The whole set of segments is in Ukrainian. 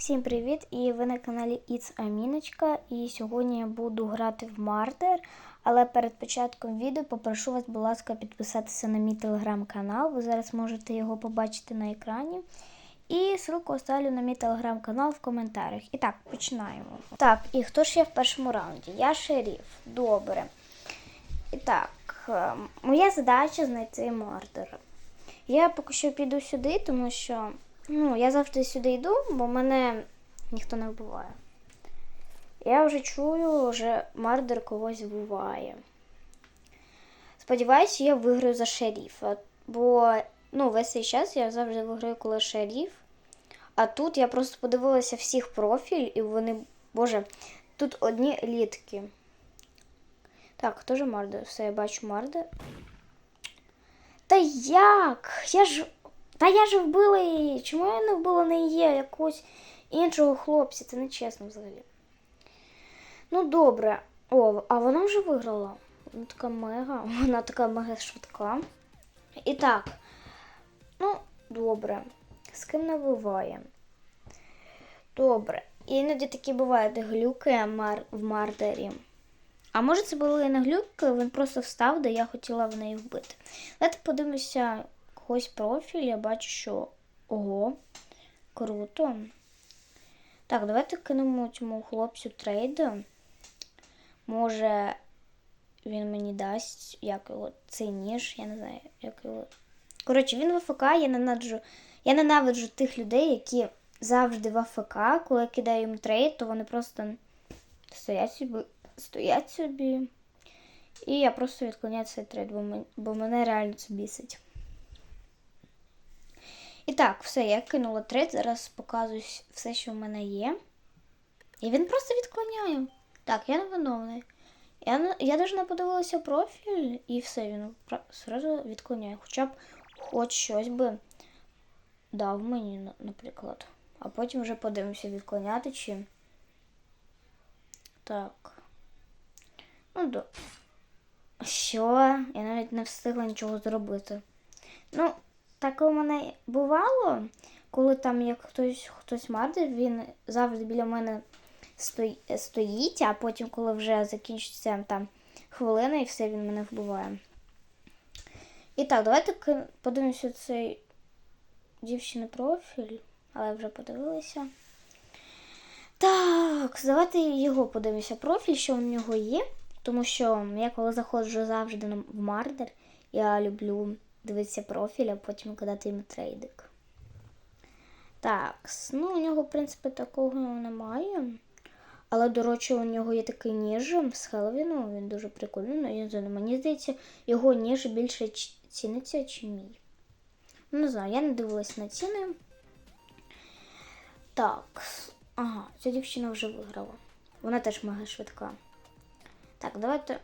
Всім привіт! І ви на каналі It's Аміночка. І сьогодні я буду грати в Мардер. Але перед початком відео попрошу вас, будь ласка, підписатися на мій телеграм-канал. Ви зараз можете його побачити на екрані. І ссылку оставлю на мій телеграм-канал в коментарях. І так, починаємо. Так, і хто ж є в першому раунді? Я шеріф. Добре. І так, е, моя задача знайти мардера. Я поки що піду сюди, тому що ну, я завжди сюди йду, бо мене ніхто не вбиває. Я вже чую, вже мардер когось вбиває. Сподіваюся, я виграю за шеріфа. Бо ну, весь цей час я завжди виграю, коли шеріф. А тут я просто подивилася всіх профіль, і вони. Боже, тут одні літки. Так, хто ж мардер? Все, я бачу мардер. Та як? Я ж. Та я ж вбила її. Чому я не вбила не її, а якогось іншого хлопця? Це не чесно взагалі. Ну, добре. О, а вона вже виграла. Вона така мега. Вона така мега швидка. І так. Ну, добре. З ким не буває. Добре. Іноді такі бувають глюки в мардері. А може це були не глюки, він просто встав, де я хотіла в неї вбити. Давайте подивимося когось профіль, я бачу, що ого, круто. Так, давайте кинемо цьому хлопцю трейди. Може, він мені дасть як його цей ніж, я не знаю, як його. Коротше, він в АФК, я ненавиджу, я ненавиджу тих людей, які завжди в АФК, коли я кидаю їм трейд, то вони просто стоять собі, стоять собі. І я просто відклоняю цей трейд, бо мене реально це бісить. І так, все, я кинула трейд, зараз показую все, що в мене є. І він просто відклоняє. Так, я не виновний. Я, я навіть не подивилася профіль, і все, він зразу відклоняє. Хоча б хоч щось би дав мені, наприклад. А потім вже подивимося, відклоняти чи. Так. Ну, до. Що? Я навіть не встигла нічого зробити. Ну, так у мене бувало, коли там як хтось хтось мардер, він завжди біля мене стої- стоїть, а потім, коли вже закінчиться там хвилина і все, він мене вбиває. І так, давайте подивимося цей дівчини профіль, але вже подивилися. Так, давайте його подивимося профіль, що у нього є. Тому що я коли заходжу завжди в мардер, я люблю дивитися профіль, а потім кидати їм трейдик. Так, ну у нього, в принципі, такого немає. Але, до речі, у нього є такий ніж з Хеллоуіну, він дуже прикольний. Ну, не знаю, мені здається, його ніж більше ціниться, чи мій. Ну, не знаю, я не дивилась на ціни. Так, ага, ця дівчина вже виграла. Вона теж мега швидка. Так, давайте.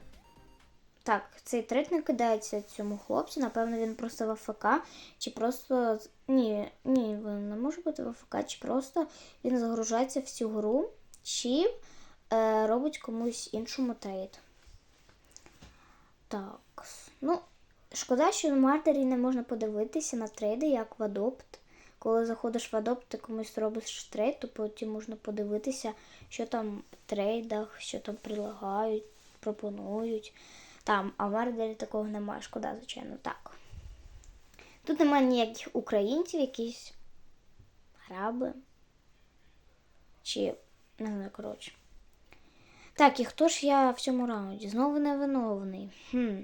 Так, цей трек не кидається цьому хлопцю. Напевно, він просто в АФК, чи просто. Ні, ні, він не може бути в АФК, чи просто він загружається в цю гру, чи е, робить комусь іншому трейд. Так. Ну, шкода, що в мардері не можна подивитися на трейди, як в Adopt. Коли заходиш в Adopt, ти комусь робиш трейд, то потім можна подивитися, що там в трейдах, що там прилагають, пропонують. Там, а в Мардері такого немає, шкода, звичайно, так. Тут немає ніяких українців, якісь араби. Чи не знаю, коротше. Так, і хто ж я в цьому раунді? Знову невиновний. Хм.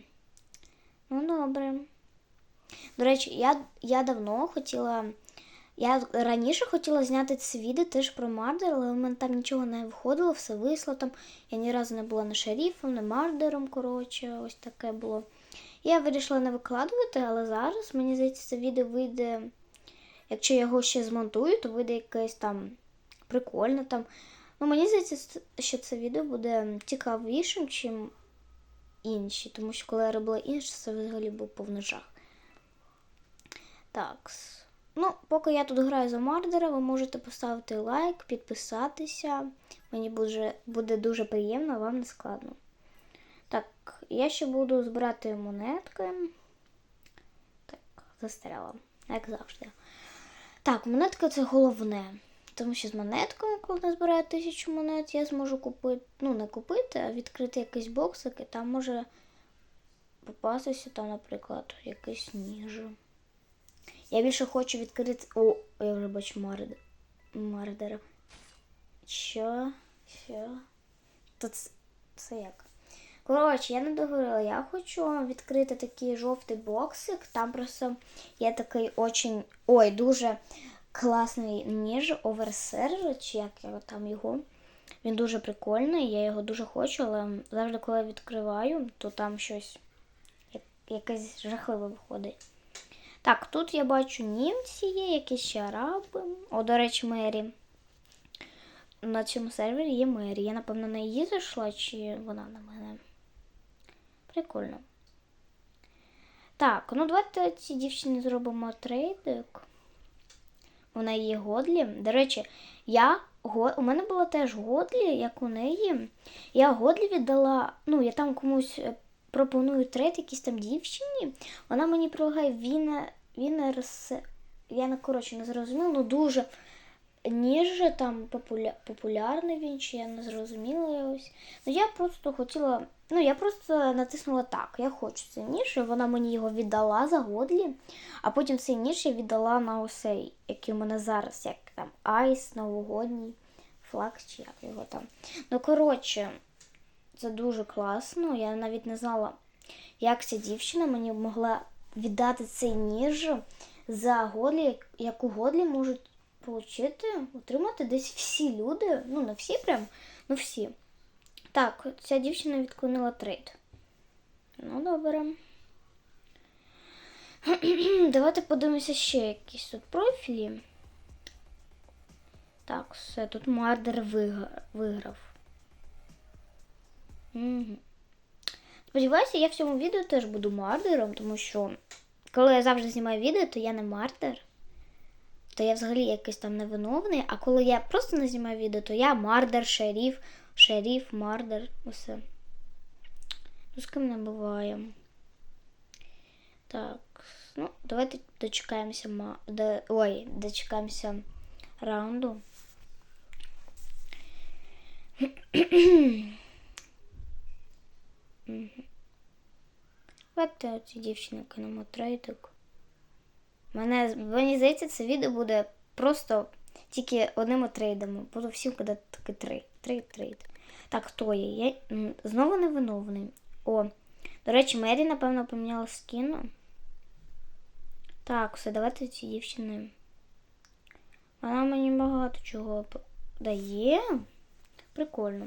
Ну, добре. До речі, я, я давно хотіла. Я раніше хотіла зняти це відео теж про Мардер, але в мене там нічого не виходило, все висло там. Я ні разу не була не шерифом, не мардером, коротше, ось таке було. Я вирішила не викладувати, але зараз, мені здається, це відео вийде. Якщо я його ще змонтую, то вийде якесь там прикольне там. Ну, мені здається, що це відео буде цікавішим, чим інші. Тому що коли я робила інше, це взагалі був повний жах. Так. Ну, поки я тут граю за Мардера, ви можете поставити лайк, підписатися. Мені буде, буде дуже приємно, вам не складно. Так, я ще буду збирати монетки. Так, застряла, як завжди. Так, монетка це головне. Тому що з монетками, коли назбираю тисячу монет, я зможу купити, ну не купити, а відкрити якийсь боксик, і там може попастися там, наприклад, якийсь ніж. Я більше хочу відкрити. О, я вже бачу Мард... Мардера. Що? Що? То це, це як? Коротше, я не договорила. Я хочу відкрити такий жовтий боксик. Там просто є такий очень. Ой, дуже класний ніж оверсер, чи як його там його. Він дуже прикольний, я його дуже хочу, але завжди, коли я відкриваю, то там щось якесь жахливе виходить. Так, тут я бачу німці є, якісь ще араби. О, до речі, Мері. На цьому сервері є Мері. Я, напевно, на її зайшла, чи вона на мене. Прикольно. Так, ну давайте цій дівчині зробимо трейдик. Вона є Годлі. До речі, я Го- у мене була теж Годлі, як у неї. Я Годлі віддала. Ну, я там комусь е, пропоную трейд якійсь там дівчині. Вона мені предлагає Віна, Вінерс. Я не коротше не зрозуміла, ну дуже ніж там популя... популярний він, чи я не зрозуміла ось. Ну я просто хотіла. Ну, я просто натиснула так. Я хочу цей ніж, вона мені його віддала за Годлі. А потім цей ніж я віддала на осей, який у мене зараз, як там айс, новогодній флаг, чи як його там. Ну, коротше, це дуже класно. Я навіть не знала, як ця дівчина мені могла віддати цей ніж за Годлі, яку Годлі можуть отримати, отримати десь всі люди. Ну, не всі прям, ну всі. Так, ця дівчина відклонила трейд. Ну, добре. Давайте подивимося ще якісь тут профілі. Так, все, тут Мардер вигра- виграв. Угу. Сподіваюся, я в цьому відео теж буду мардером, тому що коли я завжди знімаю відео, то я не мардер. То я взагалі якийсь там невиновний. А коли я просто не знімаю відео, то я мардер, шеріф, шеріф, мардер, усе. Ну, з ким не буває. Так, ну, давайте дочекаємося ма... до... Ой, дочекаємося раунду. Мгм. Давайте оці кинемо трейдик. Мене, мені здається, це відео буде просто тільки одними трейдами. Буду всім кидати таки трейд. Трейд, трейд. Так, хто є? Я знову невиновний. О, до речі, Мері, напевно, поміняла скін. Так, все, давайте ці дівчини. Вона мені багато чого дає. Прикольно.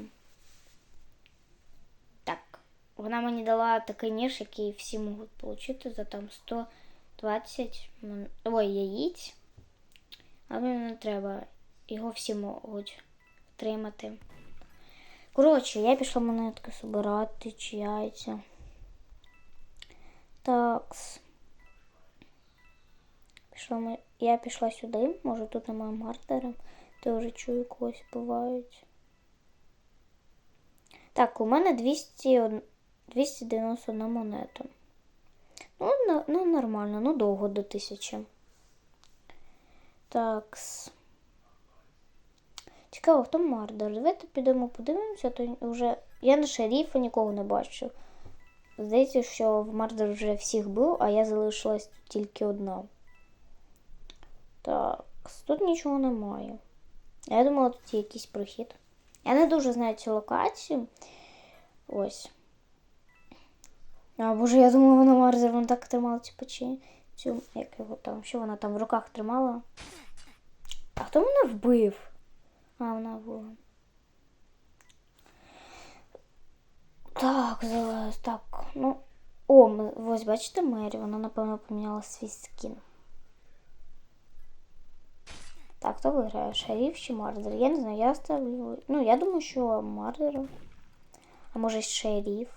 Вона мені дала такий ніж, який всі можуть отримати за там 120 мон- ой, яїць. А мені не треба. Його всі можуть отримати. Коротше, я пішла монетки збирати чи яйця. Такс. Пішла ми... Я пішла сюди, може тут немає мартера. Ти вже чую когось бувають. Так, у мене 200, од- 291 монета. Ну, ну, нормально, ну довго до тисячі. Такс. Цікаво, хто мардер? Давайте підемо подивимося, то вже. Я на шеріфа нікого не бачу. Здається, що в мардер вже всіх був, а я залишилась тільки одна. Так, тут нічого немає. Я думала, тут є якийсь прохід. Я не дуже знаю цю локацію. Ось. А, боже, я думала, вона Марзер, вона так тримала цю печі. Цю, як його там, що вона там в руках тримала. А хто мене вбив? А, вона була. Так, зараз, так, ну. О, ось бачите Мері, вона, напевно, поміняла свій скін. Так, хто виграє? Шеріф чи Мардер? Я не знаю, я ставлю. Ну, я думаю, що Мардер. А може шеріф.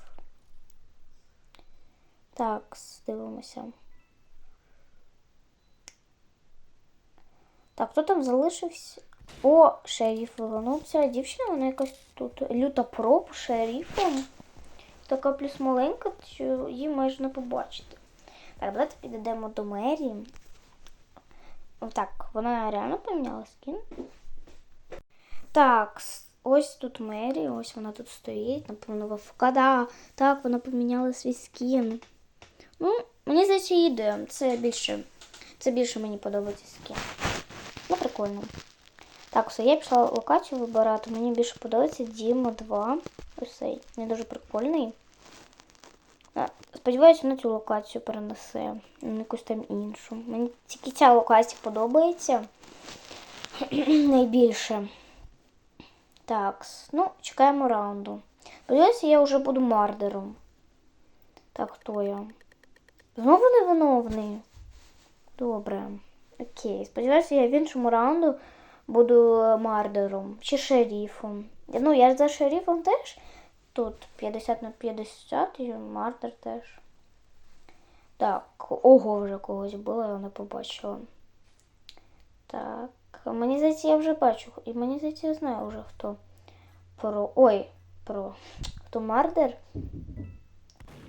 Так, дивимося. Так, хто там залишився? О, шеріф виглянувся. Дівчина, вона якась тут люта проб шеріфом. Така плюс маленька, що її не побачити. Так, давайте підійдемо до мерії. Так, вона реально поміняла скін. Так, ось тут Мері, ось вона тут стоїть, напевно, в. Да, так, вона поміняла свій скін. Ну, мені здається, їде. Це більше. Це більше мені подобається скін. Ну, прикольно. Так, все, я пішла локацію вибирати. Мені більше подобається Діма 2. Ось цей. Він дуже прикольний. Сподіваюся, на цю локацію перенесе. На якусь там іншу. Мені тільки ця локація подобається. Найбільше. Так, ну, чекаємо раунду. Сподіваюся, я вже буду мардером. Так, хто я? Знову невиновний. Добре. Окей. Сподіваюся, я в іншому раунду буду е, мардером чи шерифом. Ну, я ж за шерифом теж. Тут 50 на 50 і мардер теж. Так, ого, вже когось було, я не побачила. Так, мені здається, я вже бачу. І мені здається, я знаю вже хто. Про. Ой, про. Хто мардер?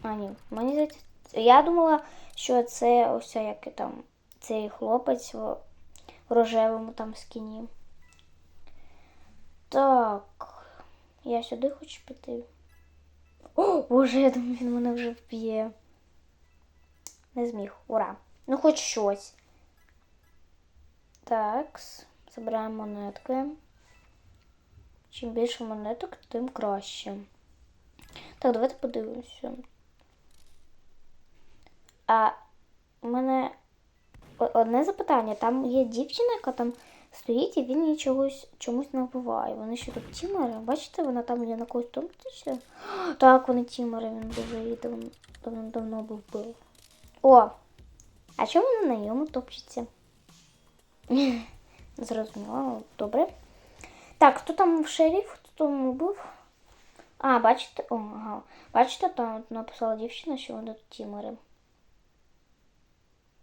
А, ні, мені здається. Я думала, що це ось як там цей хлопець в рожевому там скіні. Так. Я сюди хочу піти. О, боже, я думаю, він мене вже вб'є. Не зміг. Ура. Ну, хоч щось. Так, забираємо монетки. Чим більше монеток, тим краще. Так, давайте подивимося. А у мене одне запитання. Там є дівчина, яка там стоїть, і він її чогось чомусь не вбиває. Вони що тут тімери? Бачите, вона там є на когось томтиться? Так, вони тімери, він дуже її давно, давно, давно був вбив. О! А чому вона на ньому топчеться? Зрозуміло, добре. Так, хто там шериф, хто там убив? А, бачите, о, ага. Бачите, там написала дівчина, що вони тут тімери.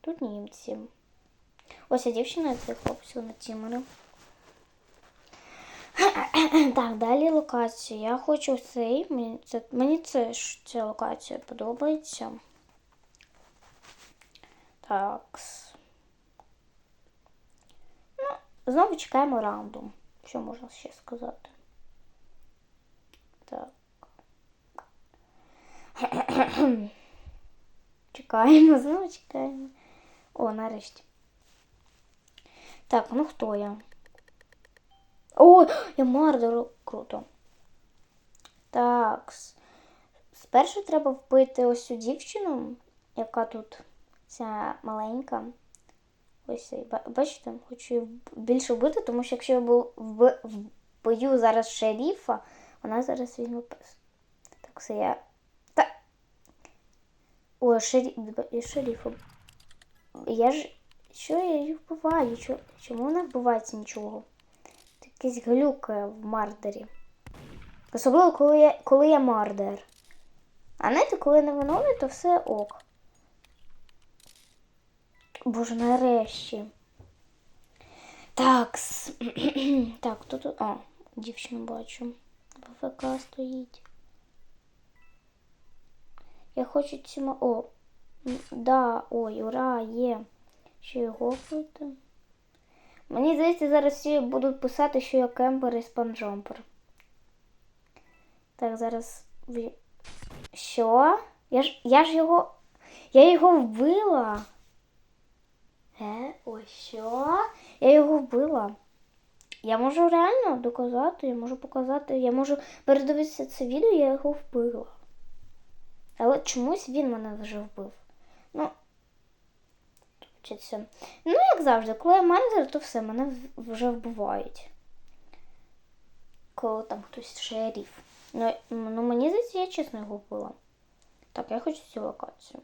Тут німці. Ось ця дівчина, це хлопець, вони тімери. Так, далі локація. Я хочу цей. Мені це, мені це, ця локація подобається. Так. Ну, знову чекаємо раунду. Що можна ще сказати? Так. Чекаємо, знову чекаємо. О, нарешті. Так, ну хто я? О, я мардер. Круто. Так. Спершу треба вбити ось цю дівчину, яка тут ця маленька. Ось цей. Бачите, хочу її більше вбити, тому що якщо я бу- вб- вбию зараз шеріфа, вона зараз візьме пес. Так, все я. Та. О, шері... і шеріфа. Я ж. Що я її вбиваю? Чому вона вбивається нічого? Якийсь глюк е, в мардері. Особливо, коли я, коли я мардер. А знаєте, коли не виновний, то все ок. Боже, нарешті. Так. так, тут. О, дівчину бачу. ВФК стоїть. Я хочу ці ма- О. Да, ой, ура, є. Ще його вбити. Мені здається, зараз всі будуть писати, що я кемпер і спанджомпер. Так, зараз. Що? Я ж, я ж його. Я його вбила. Е, ой, що? Я його вбила. Я можу реально доказати, я можу показати, я можу передивитися це відео, я його вбила. Але чомусь він мене вже вбив. Ну, вчиться. Ну, як завжди, коли я менеджер, то все, мене вже вбивають. Коли там хтось шериф. Ну, ну мені здається, я чесно його вбила. Так, я хочу цю локацію.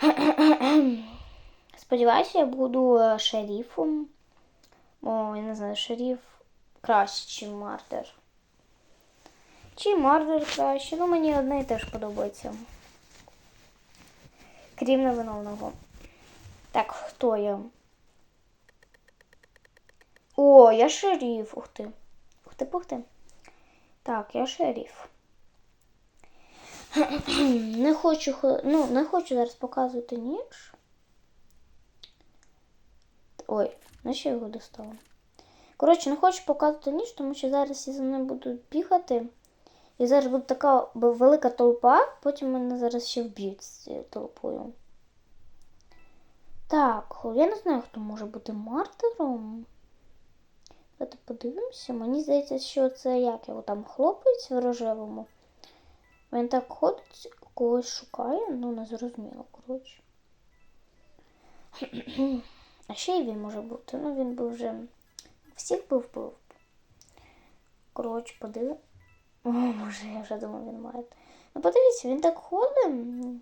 Сподіваюся, я буду е, шерифом. О, я не знаю, шериф краще, ніж мардер. Чи мардер краще. Ну, мені одне і теж подобається. Крім невиновного. Так, хто я? О, я шериф. Ух ти. Ух ти, пух ти. Так, я шериф. Не хочу, ну, не хочу зараз показувати ніж. Ой, на що його достала? Коротше, не хочу показувати ніч, тому що зараз всі за мною будуть бігати. І зараз буде така велика толпа, потім мене зараз ще вб'ють з цією толпою. Так, я не знаю, хто може бути мартером. Давайте подивимося. Мені здається, що це як його там хлопець в рожевому. Він так ходить, когось шукає, ну не зрозуміло, коротше. А ще й він може бути. Ну він би вже всіх би вбив. Коротше, подивимося. О, може, я вже думав, він має. Ну подивіться, він так ходить.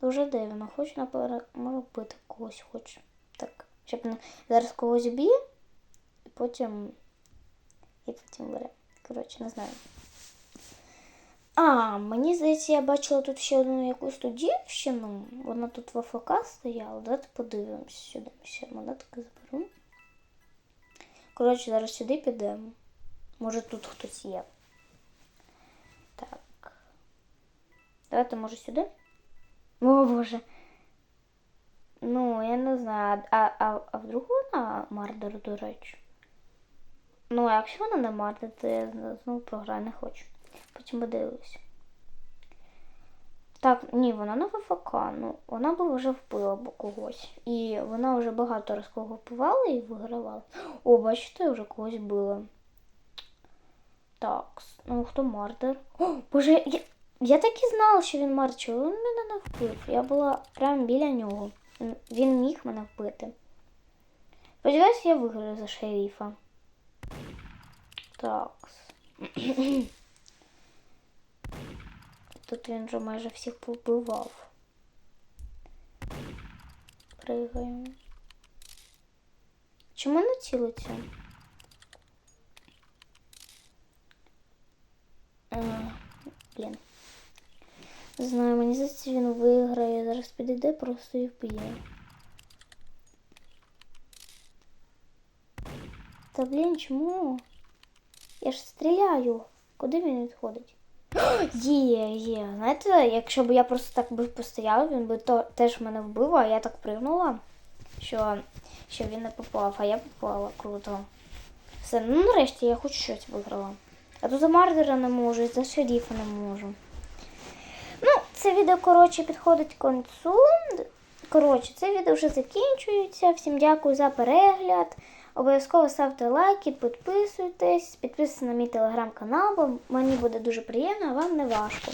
Дуже дивно. Хоче, напевно, може вбити когось хоче. Так, щоб зараз когось б'є, і потім. І потім бере. Коротше, не знаю. А, мені здається, я бачила тут ще одну якусь тут дівчину. Вона тут в АФК стояла. Давайте подивимося сюди. Ще монетки заберу. Коротше, зараз сюди підемо. Може тут хтось є. Так. Давайте, може, сюди? О, Боже. Ну, я не знаю. А, а, а вдруг вона мардер, до речі? Ну, а якщо вона не мардер, то я знову програю не хочу. Потім подивлюся. Так, ні, вона не ВФК, ну вона би вже вбила б когось. І вона вже багато раз кого вбивала і вигравала. О, бачите, я вже когось била. Так, ну хто мардер? О, боже, я, я так і знала, що він мардер. Чого він мене не вбив? Я була прямо біля нього. Він, міг мене вбити. Сподіваюсь, я виграю за шерифа. Так. Тут він вже майже всіх побивав. Пригаємо. Чому не цілиться? Блін. Не знаю, мені здається, він виграє. Зараз підійде просто і вб'є. Та блін, чому? Я ж стріляю. Куди він відходить? Є, є. Знаєте, якщо б я просто так би постояла, він би то теж мене вбив, а я так пригнула, що, що він не попав, а я попала. Круто. Все, ну нарешті я хоч щось виграла. А то за Мардера не можу, і за шеріфа не можу. Ну, це відео, коротше, підходить концу. Коротше, це відео вже закінчується. Всім дякую за перегляд. Обов'язково ставте лайки, підписуйтесь, підписуйтесь на мій телеграм-канал, бо мені буде дуже приємно, а вам не важко.